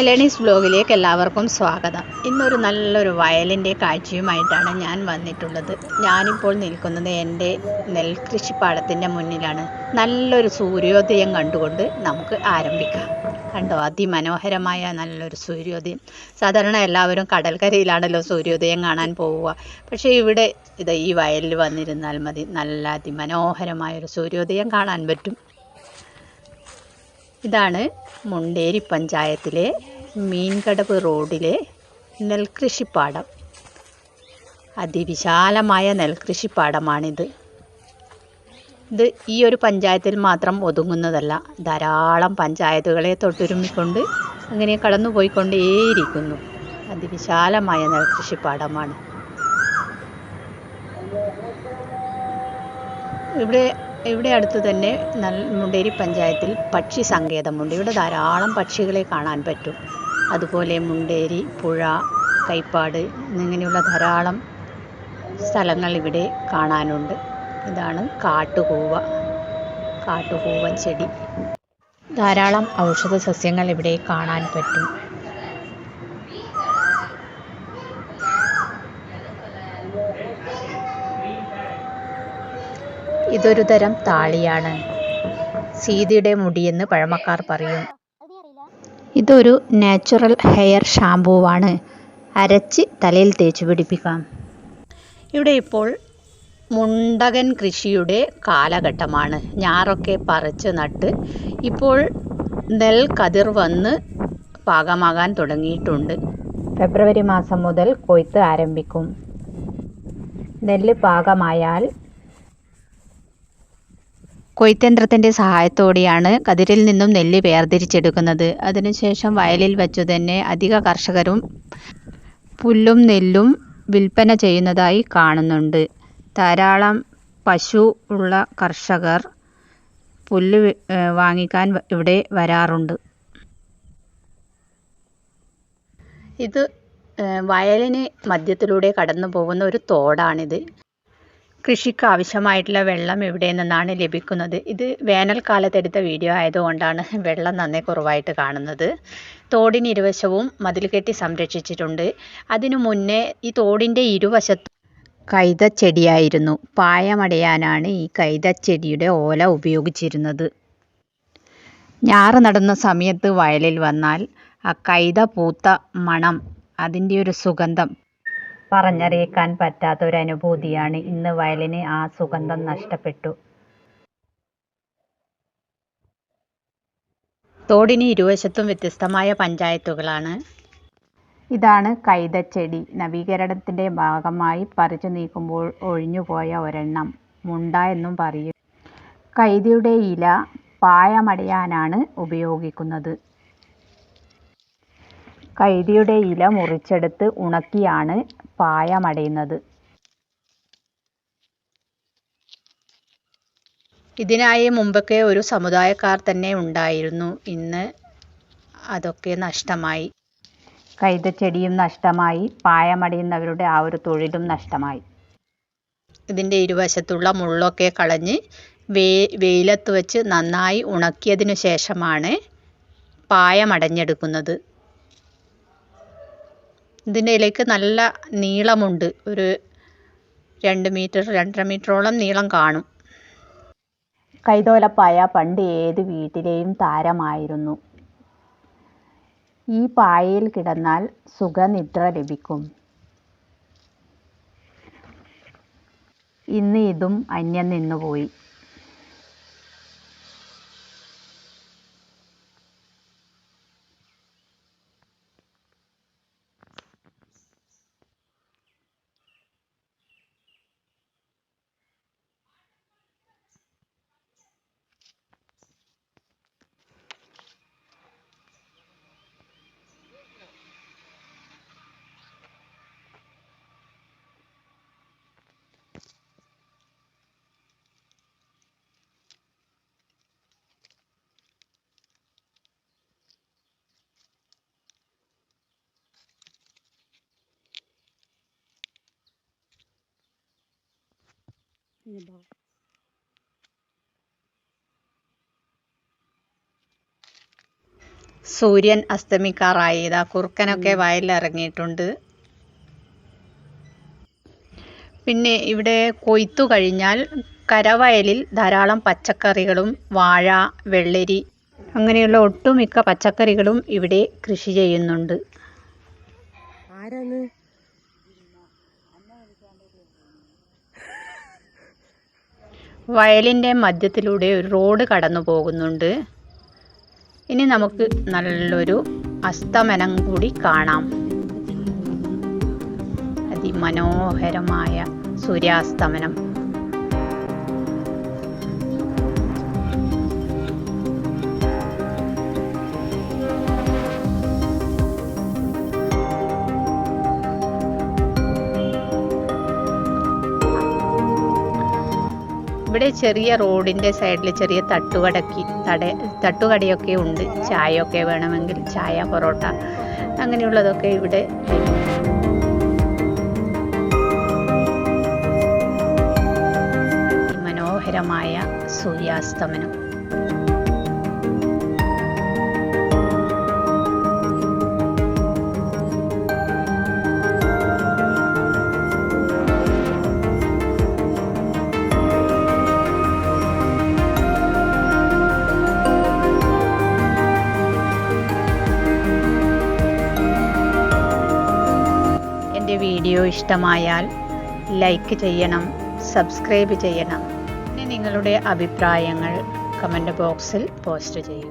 കല്യാണീസ് ബ്ലോഗിലേക്ക് എല്ലാവർക്കും സ്വാഗതം. ഇന്നൊരു നല്ലൊരു വയലിന്റെ കാഴ്ചയുമായിട്ടാണ് ഞാൻ വന്നിട്ടുള്ളത്. ഞാനിപ്പോൾ നിൽക്കുന്നത് എന്റെ നെൽകൃഷിപ്പാടത്തിന്റെ മുന്നിലാണ്. നല്ലൊരു സൂര്യോദയം കണ്ടുകൊണ്ട് നമുക്ക് ആരംഭിക്കാം. കണ്ടോ? അതിമനോഹരമായ നല്ലൊരു സൂര്യോദയം. സാധാരണ എല്ലാവരും കടൽക്കരയിലാണല്ലോ സൂര്യോദയം കാണാൻ പോവുക. പക്ഷേ ഇവിടെ ഇത് ഈ വയലിൽ വന്നിരുന്നാൽ മതി. നല്ല അതിമനോഹരമായൊരു സൂര്യോദയം കാണാൻ പറ്റും. ഇതാണ് മുണ്ടേരി പഞ്ചായത്തിലെ മീൻകടവ് റോഡിലെ നെൽകൃഷിപ്പാടം. അതിവിശാലമായ നെൽകൃഷിപ്പാടമാണിത്. ഇത് ഈ ഒരു പഞ്ചായത്തിൽ മാത്രം ഒതുങ്ങുന്നതല്ല. ധാരാളം പഞ്ചായത്തുകളെ തൊട്ടുരുമ്മിക്കൊണ്ട് അങ്ങനെ കടന്നുപോയിക്കൊണ്ടേയിരിക്കുന്നു. അതിവിശാലമായ നെൽകൃഷിപ്പാടമാണ്. ഇവിടെ ഇവിടെ അടുത്ത് തന്നെ മുണ്ടേരി പഞ്ചായത്തിൽ പക്ഷി സങ്കേതമുണ്ട്. ഇവിടെ ധാരാളം പക്ഷികളെ കാണാൻ പറ്റും. അതുപോലെ മുണ്ടേരി പുഴ കൈപ്പാട് എന്നിങ്ങനെയുള്ള ധാരാളം സ്ഥലങ്ങൾ ഇവിടെ കാണാനുണ്ട്. ഇതാണ് കാട്ടുകൂവ. കാട്ടുകൂവ ചെടി. ധാരാളം ഔഷധ സസ്യങ്ങൾ ഇവിടെ കാണാൻ പറ്റും. ഇതൊരു തരം താളിയാണ്. സീതയുടെ മുടിയെന്ന് പഴമക്കാർ പറയും. ഇതൊരു നാച്ചുറൽ ഹെയർ ഷാംപൂവാണ് അരച്ച് തലയിൽ തേച്ച് പിടിപ്പിക്കാം. ഇവിടെ ഇപ്പോൾ മുണ്ടകൻ കൃഷിയുടെ കാലഘട്ടമാണ്. ഞാറൊക്കെ പറിച്ച് നട്ട് ഇപ്പോൾ നെൽ കതിർ വന്ന് പാകമാകാൻ തുടങ്ങിയിട്ടുണ്ട്. ഫെബ്രുവരി മാസം മുതൽ കൊയ്ത്ത് ആരംഭിക്കും. നെല്ല് പാകമായാൽ കൊയ്ത്തന്ത്രത്തിന്റെ സഹായത്തോടെയാണ് കതിരിൽ നിന്നും നെല്ല് വേർതിരിച്ചെടുക്കുന്നത്. അതിനുശേഷം വയലിൽ വച്ചു തന്നെ അധിക കർഷകരും പുല്ലും നെല്ലും വിൽപ്പന ചെയ്യുന്നതായി കാണുന്നുണ്ട്. ധാരാളം പശു ഉള്ള കർഷകർ പുല്ല് വാങ്ങിക്കാൻ ഇവിടെ വരാറുണ്ട്. ഇത് വയലിന് മധ്യത്തിലൂടെ കടന്നു പോകുന്ന ഒരു തോടാണിത്. കൃഷിക്ക് ആവശ്യമായിട്ടുള്ള വെള്ളം എവിടെ നിന്നാണ് ലഭിക്കുന്നത്? ഇത് വേനൽക്കാലത്ത് എടുത്ത വീഡിയോ ആയതുകൊണ്ടാണ് വെള്ളം നന്നേ കുറവായിട്ട് കാണുന്നത്. തോടിന് ഇരുവശവും മതിൽ കെട്ടി സംരക്ഷിച്ചിട്ടുണ്ട്. അതിനു മുന്നേ ഈ തോടിന്റെ ഇരുവശത്തും കൈതച്ചെടിയായിരുന്നു. പായമടയാനാണ് ഈ കൈതച്ചെടിയുടെ ഓല ഉപയോഗിച്ചിരുന്നത്. ഞാറ് നടുന്ന സമയത്ത് വയലിൽ വന്നാൽ ആ കൈത പൂത്ത മണം അതിന്റെ ഒരു സുഗന്ധം പറഞ്ഞറിയിക്കാൻ പറ്റാത്ത ഒരു അനുഭൂതിയാണ് ഇന്ന് വയലിന് ആ സുഗന്ധം നഷ്ടപ്പെട്ടു. തോടിന് ഇരുവശത്തും വ്യത്യസ്തമായ പഞ്ചായത്തുകളാണ്. ഇതാണ് കൈതച്ചെടി. നവീകരണത്തിന്റെ ഭാഗമായി പറിച്ചു നീക്കുമ്പോൾ ഒഴിഞ്ഞുപോയ ഒരെണ്ണം. മുണ്ട എന്നും പറയും. കൈതയുടെ ഇല പായമടയാനാണ് ഉപയോഗിക്കുന്നത്. കൈതയുടെ ഇല മുറിച്ചെടുത്ത് ഉണക്കിയാണ് പായമടയുന്നത് ഇതിനായി മുമ്പൊക്കെ ഒരു സമുദായക്കാർ തന്നെ ഉണ്ടായിരുന്നു. ഇന്ന് അതൊക്കെ നഷ്ടമായി. കൈതച്ചെടിയും നഷ്ടമായി. പായമടയുന്നവരുടെ ആ ഒരു തൊഴിലും നഷ്ടമായി. ഇതിന്റെ ഇരുവശത്തുള്ള മുള്ളൊക്കെ കളഞ്ഞ് വേ വെയിലത്ത് വെച്ച് നന്നായി ഉണക്കിയതിനു ശേഷമാണ് പായമടഞ്ഞെടുക്കുന്നത് ഇതിന്റെ ഇലയ്ക്ക് നല്ല നീളമുണ്ട്. ഒരു രണ്ട് മീറ്റർ രണ്ടര മീറ്ററോളം നീളം കാണും. കൈതോലപ്പായ പണ്ട് ഏത് വീട്ടിലെയും താരമായിരുന്നു. ഈ പായയിൽ കിടന്നാൽ സുഖനിദ്ര ലഭിക്കും. ഇന്ന് ഇതും അന്യം നിന്നുപോയി. ഇതുണ്ടാവും സൂര്യൻ അസ്തമിക്കാറായി ഇതാ കുറുക്കനൊക്കെ വയലിറങ്ങിയിട്ടുണ്ട് പിന്നെ ഇവിടെ കൊയ്ത്തു കഴിഞ്ഞാൽ കരവയലിൽ ധാരാളം പച്ചക്കറികളും വാഴ വെള്ളരി അങ്ങനെയുള്ള ഒട്ടുമിക്ക പച്ചക്കറികളും ഇവിടെ കൃഷി ചെയ്യുന്നുണ്ട്. ആരാണ്? വയലിന്റെ മധ്യത്തിലൂടെ ഒരു റോഡ് കടന്നു പോകുന്നുണ്ട്. ഇനി നമുക്ക് നല്ലൊരു അസ്തമനം കൂടി കാണാം. അതിമനോഹരമായ സൂര്യാസ്തമനം. ഇവിടെ ചെറിയ റോഡിന്റെ സൈഡിൽ ചെറിയ തട്ടുകടക്കി തട തട്ടുകടയൊക്കെ ഉണ്ട്. ചായയൊക്കെ വേണമെങ്കിൽ ചായ പൊറോട്ട അങ്ങനെയുള്ളതൊക്കെ ഇവിടെ മനോഹരമായ സൂര്യാസ്തമനം. എന്റെ വീഡിയോ ഇഷ്ടമായാൽ ലൈക്ക് ചെയ്യണം സബ്സ്ക്രൈബ് ചെയ്യണം. പിന്നെ നിങ്ങളുടെ അഭിപ്രായങ്ങൾ കമന്റ് ബോക്സിൽ പോസ്റ്റ് ചെയ്യൂ.